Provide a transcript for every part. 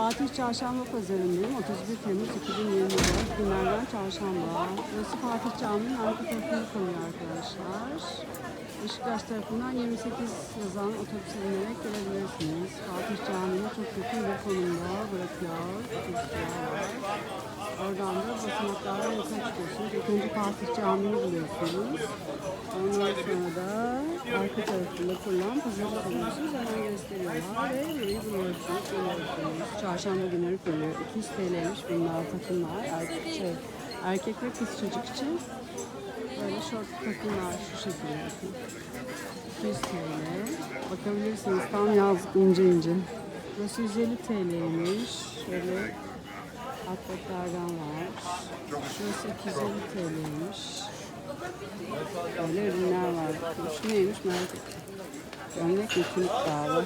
Fatih Çarşamba Pazarı'ndayım. 31 Temmuz 2024 günlerden çarşamba. Burası Fatih Camii'nin arka tarafında kalıyor arkadaşlar. Beşiktaş tarafından 28 yazan otobüse binerek gelebilirsiniz. Fatih Camii'ne çok yakın bir konumda bırakıyor. Otobüsler. Oradan da basamaklarla yukarı çıkıyorsunuz. İlk önce Fatih Camii'ni buluyorsunuz. Ondan sonra da arka tarafında kurulan pazarı buluyorsunuz. Hemen gösteriyorlar ve yeri buluyorsunuz. buluyorsunuz. Çarşamba günleri kuruluyor. 200 TL'ymiş bunlar takımlar. Erkek, şey, erkek ve kız çocuk için böyle şort takımlar şu şekilde. bakın. 200 TL. Bakabilirsiniz tam yazlık ince ince. Burası 150 TL'ymiş. Şöyle atletlerden var. Şurası 250 TL'ymiş. Böyle ürünler var. Şu neymiş merak ettim. Gömlek mi tülük galiba.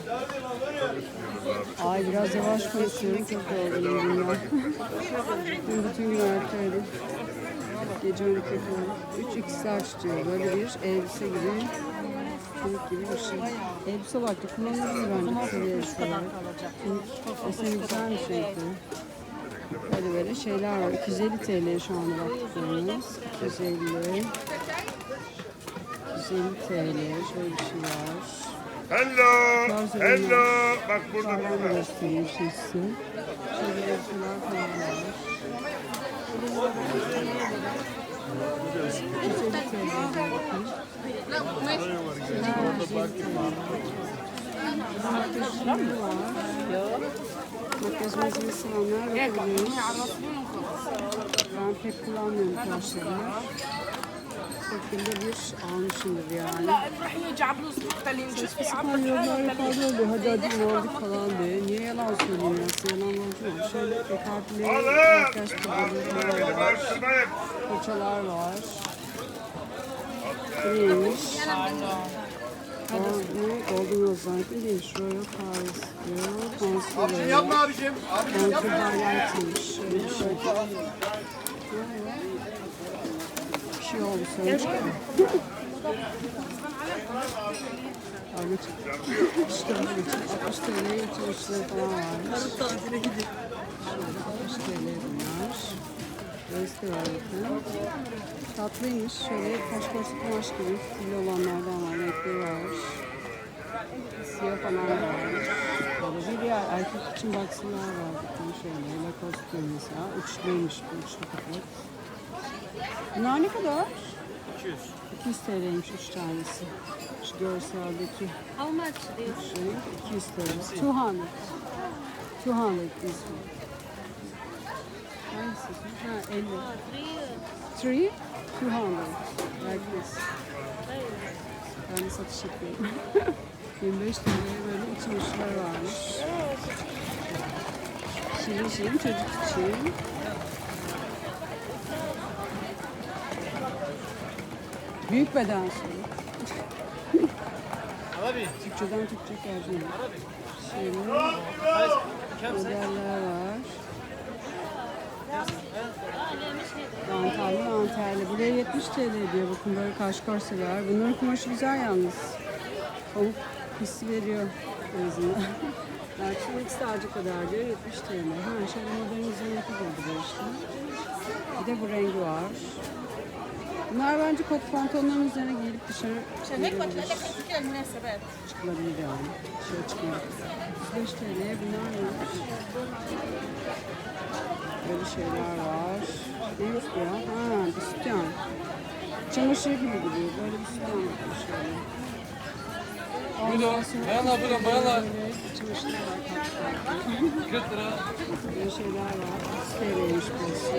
Ay biraz yavaş konuşuyorum. Çok yorgunum dünya. Dün bütün gün ayaktaydım. Gece 12 falan. 3 x'ler tutuyor. Böyle bir elbise gibi. Tülük gibi bir şey. Elbise olarak da kullanılır bence. Kısa bir elbise olarak. Tülük. Deseni güzelmiş renkli. Böyle böyle şeyler var. 250 TL şu anda baktıklarımız. 250. 250 TL. Şöyle bir şey var. Hello, hello. Bak burada Şöyle burada. göstereyim size. Şöyle elbiseler falan var. 250 TL bakın. Makyajları var. Makyaj malzemesi olanlar. Ben pek kullanmıyorum taşları. Şekilde bir almışımdır yani. İspanyollar ifade oldu. Hadi hadi Nordik falan diye. Niye yalan söylüyorsun? Yalan olacak mı? Şöyle ekartli makyaj kullanımları var. Fırçalar var. Neymiş? Ne? Rose zannettim değil. Royal Paris diyor. Concealer. Yapma abicim. Contour highlight'ıymış. Şöyle bir şey. Şey oldu. Kavga çıktı. İşte böyle için 60 TL için uçları falan varmış. Şöyle 60 TL bunlar. Göğüste var bakın. Tatlıymış. Şöyle kaşkorsu kumaş gibi stil olanlardan var. Renkleri var. Siyah falan da var. Böyle bir diğer erkek için baksınlar var. Bakın şöyle. Lacoste mesela. Uçluymuş bu uçlu kaput. Bunlar ne kadar? 200. 200 TL'ymiş 3 tanesi. Şu görseldeki How much şey 200 TL. 200. 200 this one. Hangisi? Ha 50. Three. 3 200 like this. Ben de satış yapıyorum. 25 TL'ye böyle iç çamaşırlar varmış. Şirin şirin çocuk için. Büyük beden suyu. Abi. Türkçeden Türkçe tercih Şöyle modeller var. Antalya, Antalya. Buraya 70 TL diyor. Bakın böyle kaşkar sever. Bunların kumaşı güzel yalnız. Pamuk hissi veriyor en azından. yani çubuk sadece kadar diyor. 70 TL. Ha, şöyle modern üzerindeki buldu işte. Bir de bu rengi var. Bunlar bence kot pantolonların üzerine giyilip dışarı çıkılabilir yani. Dışarı çıkıyor. 35 TL'ye bunlar var. Böyle şeyler var. Neymiş bu ya? Ha, bir sütyen. Çamaşır gibi duruyor. Böyle bir sütyen var şöyle. Buyurun. Bayanlar buyurun bayanlar. Çamaşırlar var. 40 lira. Böyle şeyler var. TL'ymiş burası.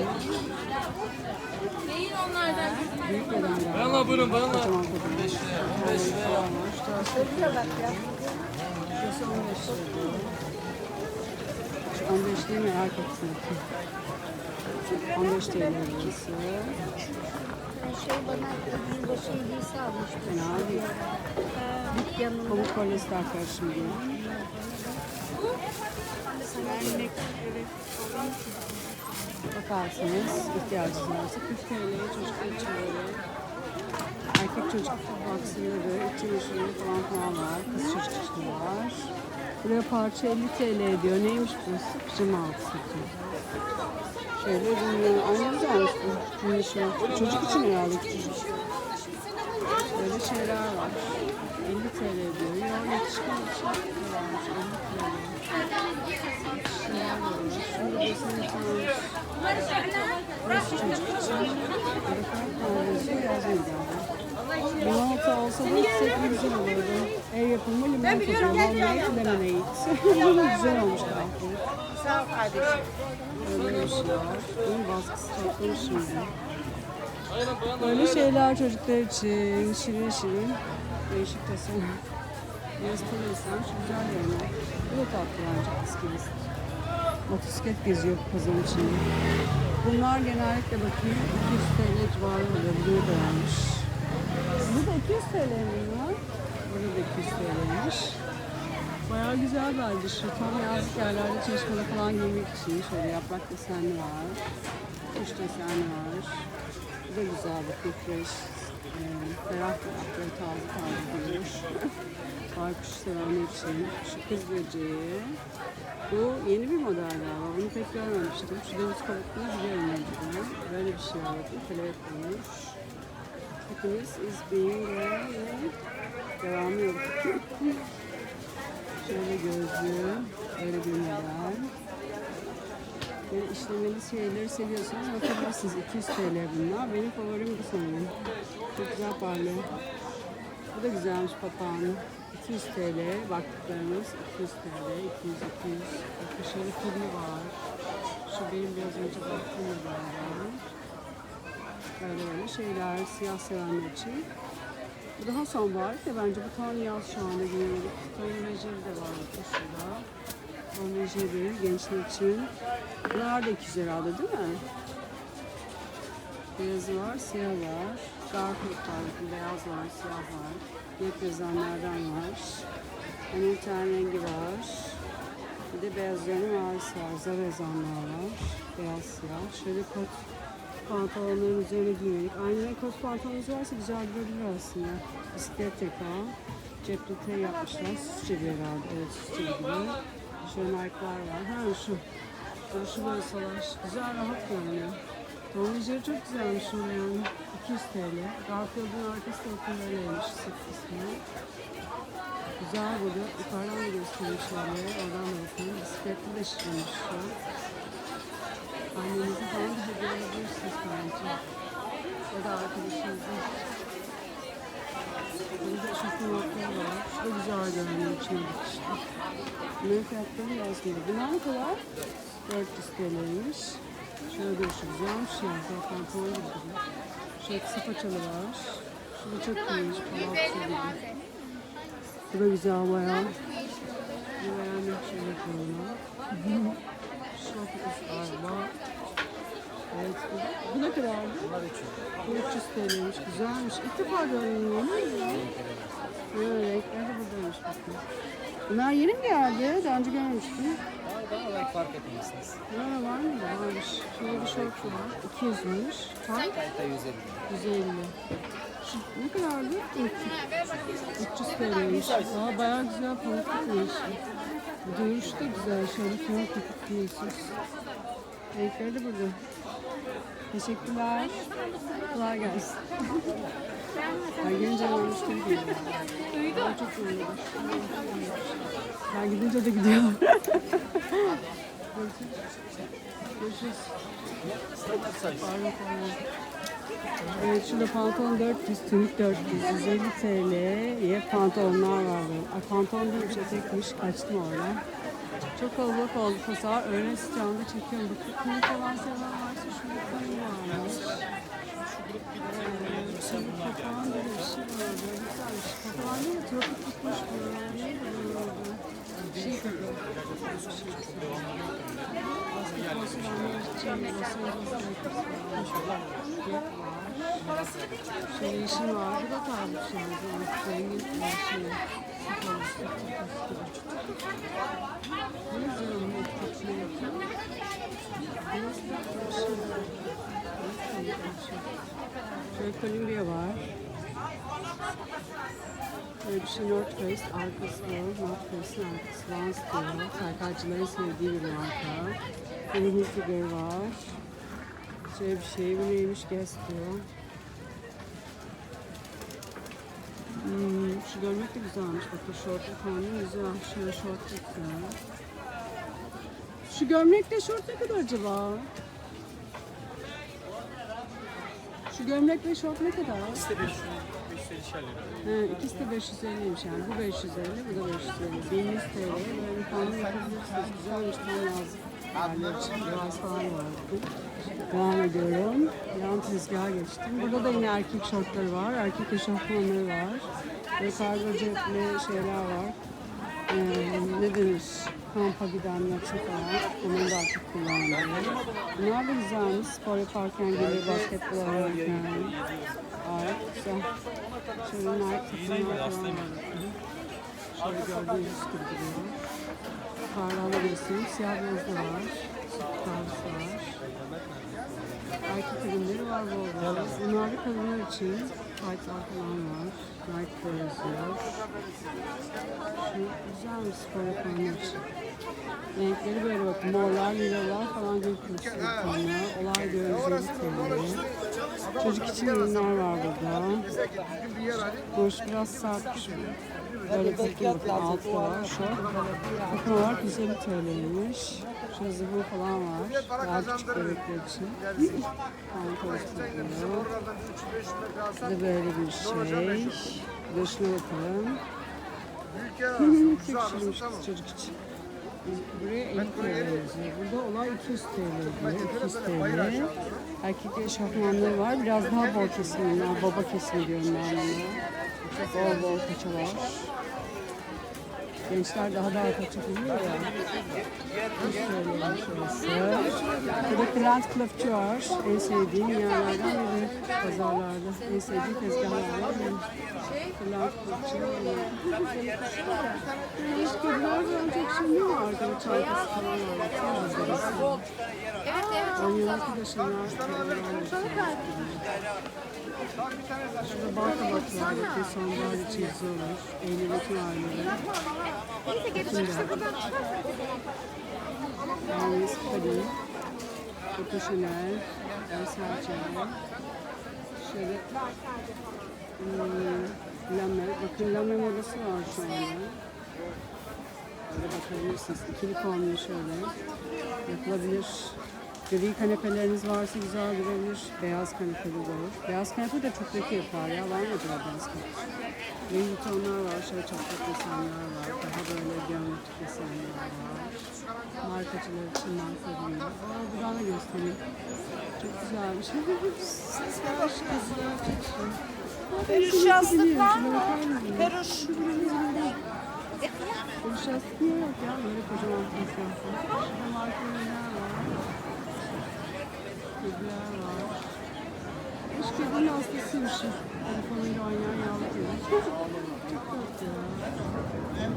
Neyin onlardan? Büyük beden galiba. Bayanlar buyurun bayanlar. Kocaman kocaman. 5 lira. 15 lira. Şurası 15 lira 15 değil mi erkek sınıfı? 15 TL burası. Şey bana bir şey giysi almıştım. Fena değil. Yanında. Pamuk polyester karışımı diyor. Bakarsınız ihtiyacınız varsa 40 TL'ye çocuklar için böyle erkek çocuk baksırları, iç çamaşırları falan falan var. Kız çocuk için var. Buraya parça 50 TL ediyor. Neymiş bu? Pijama altı satıyor. Şöyle ürünleri. Ay ne güzelmiş bu. Mini şort. Çocuk için herhalde küçücük. Şey. Böyle şeyler var. 50 TL ediyor. Ya yetişkin için varmış. 50 TL. Şeyler var. Şimdi resmini tanımış. Burası çocuk için. Refer kahvesi yazmayacağım. 16 olsa da hissetme güzel olurdu. Ev yapımı limonata canlandırıcı lemonade. güzel olmuş kahve. Sağ ol kardeşim. Ya. Bunun baskısı çatlamış şimdi. Böyle şeyler çocuklar için şirin şirin. Değişik tasarım. Biraz para istemiş. Güzel yani. Bu da tatlı bence askeriz. Motosiklet geziyor pazarın içinde. Bunlar genellikle bakayım 200 TL civarı oluyor. Bunu. Bu da 200 TL mi? Burada da 200 TL'ymiş. Bayağı güzel bence şu tam yazlık yerlerde çeşmede falan giymek için şöyle yaprak desenli var. Kuş desenli var. Bu da güzel fresh. Ee, ferah ferah böyle taze taze duruyor. Baykuş sevenler için. Şu kız böceği. Bu yeni bir model galiba. Bunu pek görmemiştim. Şu deniz kabukluğunu biliyorum önceden. Böyle bir şey var bakın. Kelebek olmuş. Hepimiz is being there ve devamı yok. Şöyle gözlü, böyle bir model. Böyle işlemeli şeyleri seviyorsanız bakabilirsiniz. 200 TL bunlar. Benim favorim bu sanırım. Çok güzel parlıyor. Bu da güzelmiş papağanı. 200 TL baktıklarımız 200 TL, 200, 200. Bakın şöyle kirli var. Şu benim biraz önce baktığım galiba. Böyle şeyler siyah sevenler için. Bu daha sonbahar de bence bu tam yaz şu giyiyoruz. Tom Mejeri de var şurada. Tom Mejeri gençler için. Bunlar da 200 herhalde değil mi? Beyazı var, siyah var. Garfield bakın beyaz var, siyah var. Yep yazanlardan var. Onun ten rengi var. Bir de beyazların mavisi var. Zar yazanlar var. Beyaz siyah. Şöyle kot pantolonların üzerine giymelik. Aynı renk kot pantolonunuz varsa güzel durabilir aslında. Bisiklet yaka. Cepli T yapmışlar. Süsçe bir herhalde. Evet süsçe gibi. Şöyle markalar var. Ha şu. Şu böyle salaş. Güzel rahat görünüyor. Tomajeri çok güzelmiş şöyle yani. 200 TL. Garfield'ın arkası da böyleymiş. Sırt kısmı. Güzel burada. Yukarıdan da göstereyim şöyle. Oradan da bakın. Bisikletli de şişirmiş şu. Falan da hediye edebilirsiniz bence. Ya da arkadaşınıza. Burada eşofman altları var. Şu da güzel görünüyor içine dikişli. Bunların fiyatları yazmıyor. Bunlar ne kadar? 400 TL'ymiş. Şöyle de şu güzelmiş ya. Zaten pantolon gibi duruyor. Şöyle kısa paçalı var. Şu da çok iyiymiş. Bu da güzel bayağı. Bu beğendim şöyle koyuna. Şort galiba. Evet, bu, ne kadardı? Bu 300 TL'ymiş, güzelmiş. İlk defa görüyorum. Evet, renkleri de buradaymış bakın. Bunlar yeni mi geldi? Daha önce görmemiştim. Daha belki fark etmemişsiniz. Ha, var mı? Varmış. Şöyle bir şort var. 200'müş. Tam Kayıtta 150. 150. Şu ne kadardı? 300 TL'ymiş. Aa, bayağı güzel pamuk tutmuş. Görüş de güzel. Şöyle pamuk tutup giyiyorsunuz. Renkleri de burada. Teşekkürler. Kolay gelsin. Ay gelince olmuş gibi geliyor. Çok yoruldum. Ben gidince de gidiyor. Görüşürüz. Pardon, pardon. Evet şurada pantolon 400, tünik 400, 150 TL'ye pantolonlar var böyle. Ay pantolon değilmiş, etekmiş. Kaçtım oradan. Çok kalabalık oldu pazar. Öğlen sıcağında çekiyorum. Bu kuni falan seven varsa şurada kuni varmış. Papağan böyle bir şey var. Böyle güzelmiş. Papağan değil de tropik tutmuş bu. Yani neydi adı? Şey kokuyor. Basketbol sevenler için Los Angeles'ta Lakers var. Jet var. Şöyle yeşil var. Bu da tarzı bir şey. Zengin bir şey var. Şey. Şöyle Kolombiya var. Böyle bir şey North Face arkası North Face'in arkası diyor. Kaykaycıların sevdiği bir marka. Böyle Hilfiger var. Şöyle bir şey bu neymiş Guess diyor. Hmm, şu görmek de güzelmiş. Bakın şortlu kombin güzel. Şöyle şort güzel. Şu gömlekle şort ne kadar acaba? Şu gömlekle şort ne kadar? İşte 500 550 şerler. He, ikisi de 550'ymiş yani. Bu 550, bu da 550. 1100 TL. Böyle bir kombin yapabilirsiniz. Güzelmiş, tam. Yerler için biraz falan vardı. Devam ediyorum. Yan tezgaha geçtim. Burada da yine erkek şortları var. Erkek eşofmanları var. Ve kargo cepli şeyler var. Ee, ne denir? Kampa gidenler için falan. Onları daha çok kullanılıyor. Bunlar da güzelmiş. Spor yaparken gibi basketbol oynarken. Gayet güzel. Şöyle takımlar falan var. Şöyle gördüğünüz gibi duruyor. Karlarla göstereyim. Siyah beyaz da var. Süt var. Erkek ürünleri var bu arada. Bunlar da kadınlar için. Taytlar falan var. Nike de yazıyor. Şu güzel bir spor yapanlar için. Renkleri böyle bakın. Morlar, lilalar falan gibi kullanıyor. Olay diyoruz 50 TL. Çocuk için ürünler var burada. Boş biraz sert şu. Böyle takım bakın altta var. Şort. Takım olarak 150 TL'ymiş. Şöyle zıvı falan var. Daha küçük bebekler için. De böyle bir şey. Şuna bakalım. Tek kişiymiş kız çocuk için. Buraya 50 TL yazıyor. Burada olay 200 TL diyor. 200 TL. Erkek eşofmanları var. Biraz daha bol kesim. Baba kesimi diyorum ben buna. Bol bol paça var. Gençler daha daha paça biliyor ya. 100 TL'ymiş orası. Burada Plant Club'çı var. En sevdiğim yerlerden biri pazarlarda. En sevdiğim tezgahlardan biri. Plant Club'çı. İşte kediler falan çok şimdi var. Arkada çantası falan var. Evet evet. Şeyler, kediler var. Şurada bar tabaklar, bakın sandalye çizgi olur. Eğlenceli Hermes Paris, Coco Chanel, Versace, şöyle hmm, bakın Lame modası var şu anda. Böyle bakabilirsiniz. İkili kombin şöyle yapılabilir. Gri kanepeleriniz varsa güzel durabilir. Beyaz kanepeli de olur. Beyaz kanepe de çok leke yapar ya. Var mı acaba beyaz kanepe? Louis Vuitton'lar var. Şöyle çatlak desenler var. Daha böyle geometrik desenler var. Markacılar için marka ürünler. Aa buradan da göstereyim. Çok güzelmiş. Peruş yastık var mı? Peruş. Peruş yastık niye yok ya? Böyle kocaman tezgah var. Şurada marka ürünler var. Kediler var. Hiç kedinin hastasıymışım. Telefonuyla oynayan yavru kedi. Çok tatlı ya.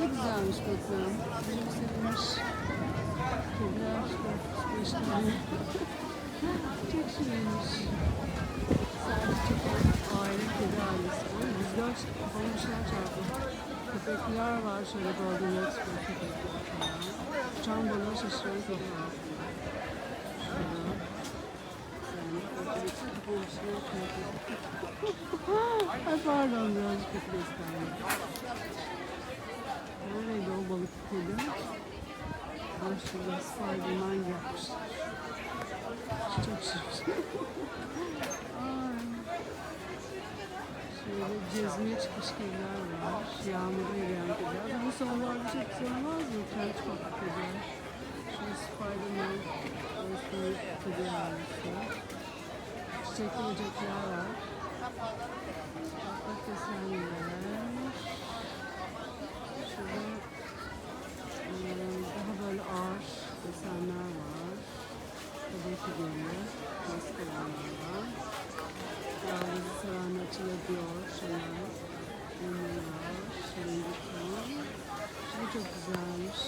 Da güzelmiş bakın. Çok sevilmiş. Kediler işte. Beş tane. Çok şirinmiş. Sadece çok aile kedi ailesi. Oy, Rüzgar. Kafama bir şeyler çarptı. Köpekler var. Şöyle golden retriever köpekler. Uçan balığı şaşıran kedi var. Şurada. Yani ortada için kafama bir şeyler çarptı. Ay pardon birazcık kötü gösterdim. Nereydi o balık kedi? Ay şurada Spiderman yapmışlar. Çok. Ay. Şöyle gezmeye çıkmış kediler var. Yağmurda yürüyen kediler. Bu sonlarda çok güzel olmaz mı? Kent çok kediler. Şöyle Spiderman. Olsun kedi yavrusu. Çiçekli böcekler var. Desenler. Şurada daha böyle ağır desenler var. Kadın figürlü, maskalarlar var. Yavrusu sevenler açılabiliyor. Şöyle ünlü var. Şöyle. Şu çok güzelmiş.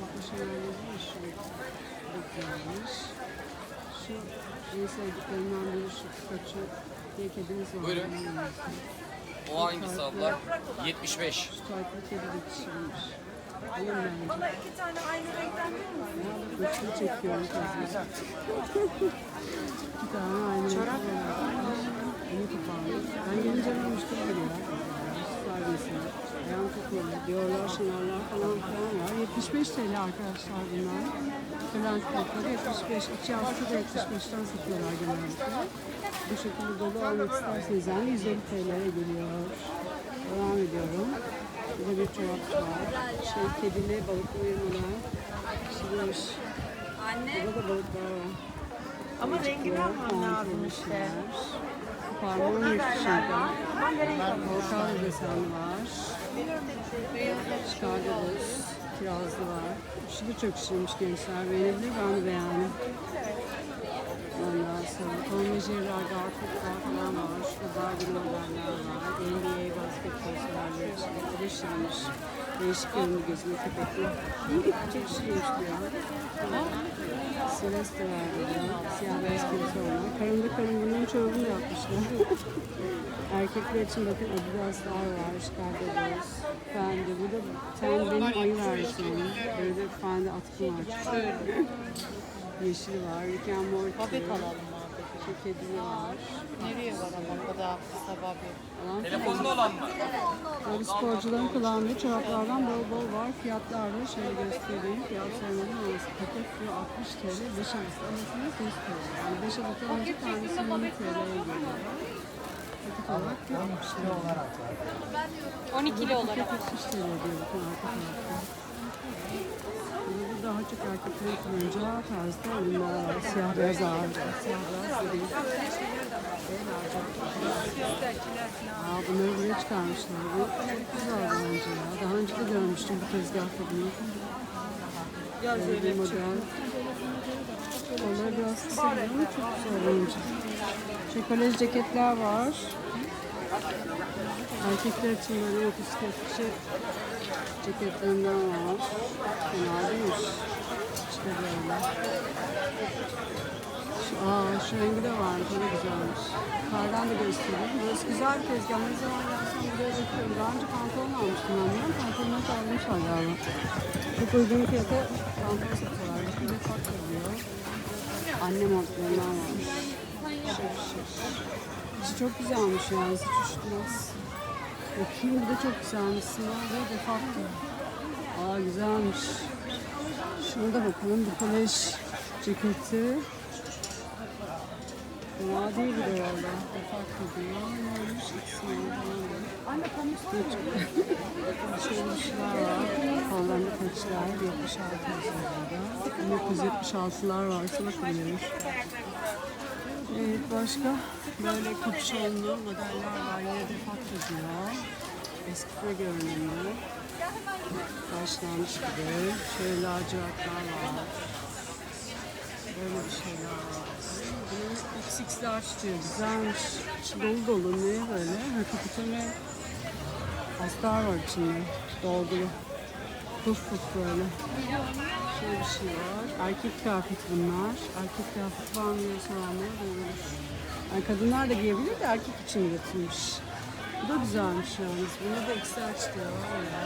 Bakın şöyle yazıyor şu. Güzelmiş. Şu en sevdiklerimden biri şu Pikachu diye kedimiz var. Buyurun. O hangisi abla? 75. Şu taytlı kedi de. Alın bence. Bana iki tane aynı renkten verir misin? Göçünü çekiyorum kızım. İki tane aynı. Çorap. Bunu kapandı. Ben gelince aramıştım biri ya. Süper çok iyi. Diyorlar, şınarlar falan filan var. 75 TL arkadaşlar bunlar. Kırlent fiyatları 75. İçi yastığı da 75'ten satıyorlar genellikle. Bu şekilde dolu almak isterseniz yani 150 TL'ye geliyor. Devam ediyorum. Burada bir çorap var. Şey kedili balıklı uyumalar. Pişirilmiş. Anne. Burada da balıklar var. Ama rengini almam lazım işte. Parmağım dışında. Avokado desenli var. Var. Şu da çok şişirmiş gençler. Beğenebilir ben de beğendim. Ondan sonra Tom ve Jerry'ler, Garfield'lar falan var. Şurada Barbie modeller var. NBA basketbol severler için. O Değişik göründü gözüme köpekli. Çok şişirmiş diyor. Celeste var burada. Siyah beyaz kimse olan. Karımda karım bunun çoğunu yapmışlar. Erkekler için bakın Adidas'lar var. Bulls. Fendi. Burada ten benim ayı versiyonu. Böyle bir Fendi atkı var. Yeşil var. Rick and Morty. Babet alalım. Şu var. Nereye var ama o kadar kısa babet. Falan. Telefonlu olan mı? Böyle sporcuların kullandığı çoraplardan bol bol var. Fiyatlar da şöyle göstereyim. Fiyat sormadım ama paket fiyatı 60 TL, 5 arası arasında 100 TL. Yani 5 adet alınca tanesi 20 TL'ye geliyor. Paket olarak 70 TL. 12'li olarak. Paket 70 TL diyor bakın arka tarafta. Daha çok erkeklerin kullanacağı tarzda ürünler var. Siyah beyaz ağırlıklı. Siyah beyaz. Aa, bunları buraya çıkarmışlar. Bu çok güzel bence ya. Daha önce de görmüştüm bu tezgahta bunu. Böyle bir model. Onları biraz kısa ama çok güzel bence. Kolej ceketler var. Erkekler için böyle motosikletçi ceketlerinden var. Fena değilmiş. İşte böyle. Şu, aa, şu rengi de varmış. O da güzelmiş. Kardan da göstereyim. Burası güzel bir tezgah. Ne zaman gelsem buraya bakıyorum. Daha önce pantolon almıştım ben bundan. Pantolonu çalmışlar galiba. Çok uygun fiyata pantolon satıyorlar. Bir fark oluyor. Anne montlarından varmış. Şık şık. İçi çok güzelmiş yani. Hiç üşütmez. Bakayım bu da çok güzelmiş. Sınav ve defaktı. Aa güzelmiş. Şuna da bakalım. Bu kolej ceketi. Fena değil bir de valla. Defaktı diyor. Neymiş? İkisini falan da. Anne şeyler var. Kollarında paçlar. 76 yazıyor 1976'lar varsa bakabiliriz. Evet başka böyle kapşonlu modeller var. Yine defak yazıyor. Eski görünümlü. Başlanmış gibi. Şöyle lacivertler var. Böyle bir şeyler var. Bunun XX'ler diyor. Güzelmiş. Dolu dolu. Ne böyle? Ha kapitone astar var içinde. Dolgulu. Puf böyle. Şöyle bir şey var. Erkek kıyafeti bunlar. Erkek kıyafeti var mı diye soranlara olur. Yani kadınlar da giyebilir de erkek için üretilmiş. Bu da güzelmiş yalnız. Bunda da XL çıkıyor var ya.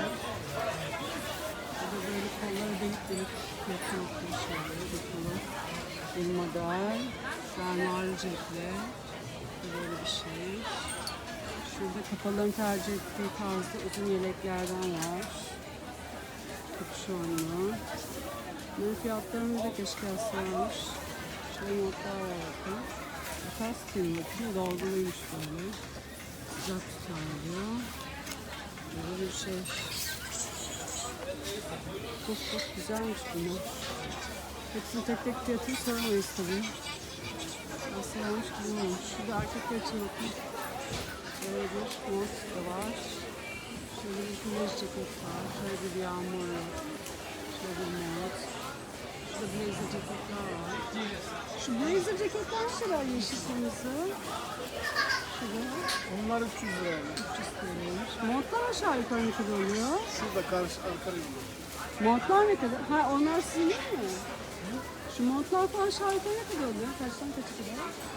Bu da böyle kolları delik delik yapıyor bir şeyleri bakalım. Bir model. Fermuarlı cepli. Böyle bir şey. Şurada kapalıların tercih ettiği tarzda uzun yeleklerden var. Kapüşonlu. Bunun fiyatlarını da keşke yazsaymış. Şöyle notlar var bakın. Takas kıymetli, dolguluymuş böyle. Sıcak tutar diyor. Böyle bir şey. Çok çok güzelmiş bunlar. Hepsini tek tek fiyatını soramayız tabii. Nasıl varmış bilmiyorum. Şurada erkekler için bakın. Böyle bir mont da var. Şöyle bir güneş ceket var. Şöyle bir yağmurlu. Şöyle bir mont. Şurada blazer ceketler var. Şu blazer ceketler kadar yeşil kırmızı? Şurada Onlar 300 lira. 300 TL'ymiş. Montlar aşağı yukarı ne kadar oluyor? Şurada karşı Ankara gidiyor. Montlar ne kadar? Ha onlar sizin değil mi? Şu montlar falan şarkı ne kadar oluyor? Kaçtan kaça?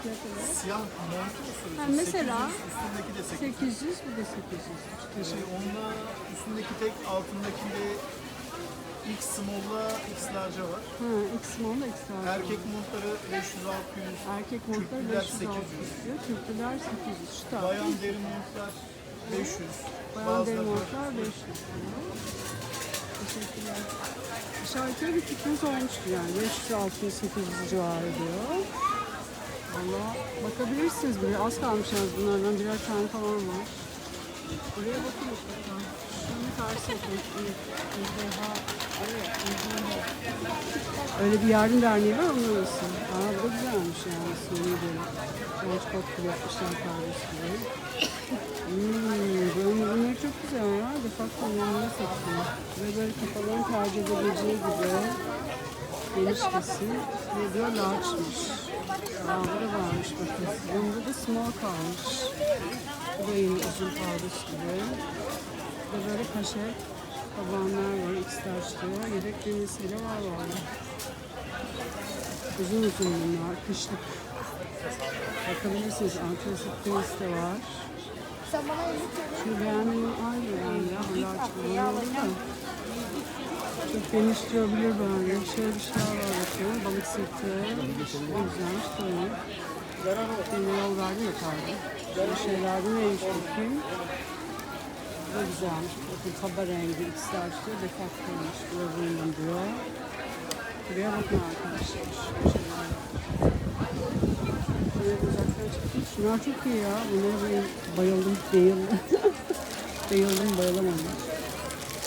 Fiyatları? Siyah montu mu? Ha, mesela 800, üstündeki de 800. 800, bu da 800. Şu Şey, onda üstündeki tek altındakinde X small'la X large'a var. Ha, X small X large. Erkek montları 500-600. Erkek montları Kürklüler 500 800. diyor. Kürklüler 800. Şu taraf. Bayan deri montlar 500. Bayan deri Bazıları montlar 500 diyor. Teşekkürler. Şarkıya bir fikriniz olmuştu yani. 500, 600, 800 civarı diyor. Valla bakabilirsiniz buraya. Az kalmış yalnız bunlardan birer tane falan var. Buraya bakın mutlaka. Şunun karşı bakın. Ejderha. Evet, ejderha. Öyle bir yardım derneği var onun arası. Aa bu da güzelmiş yani. Suni böyle. Launchpad gibi yapmışlar kardeş gibi. Hmm, bunlar, çok güzel ya. De facto yanında satıyor. Ve böyle kafaların tercih edebileceği gibi geniş kesim. Ve diyor large'mış. Da varmış bakın. Bunda da small kalmış. Bu da yine uzun pardus gibi. Ve böyle kaşe tabanlar var. X-Large diyor. Yedek düğmesiyle var var. Uzun uzun bunlar. Kışlık. Bakabilirsiniz. Antrasit Deniz de var. Sen bana 50 TL Şu beğendiğim aynı yani ya. Bu large kullanılır da. Çok geniş durabilir böyle. Şöyle bir şey var bakın. Balık sırtı. O güzelmiş tabii. Yine yol verdi ya pardon. Şöyle şeylerde neymiş bakayım. Da güzelmiş. Bakın kaba rengi. X'ler diyor. Defaktörmüş. Globulum diyor. Buraya bakın arkadaşlar. Şöyle şeyler uzaktan çekeyim. Şunlar çok iyi ya. Bunlara bayıldım. Bayıldım. bayıldım. Bayılamadım.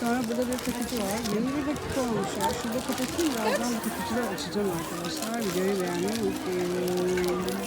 Sonra burada bir paketi var. 21 dakika olmuş ya. Şurada kapatayım. Birazdan paketileri açacağım arkadaşlar. Videoyu beğenmeyi unutmayın.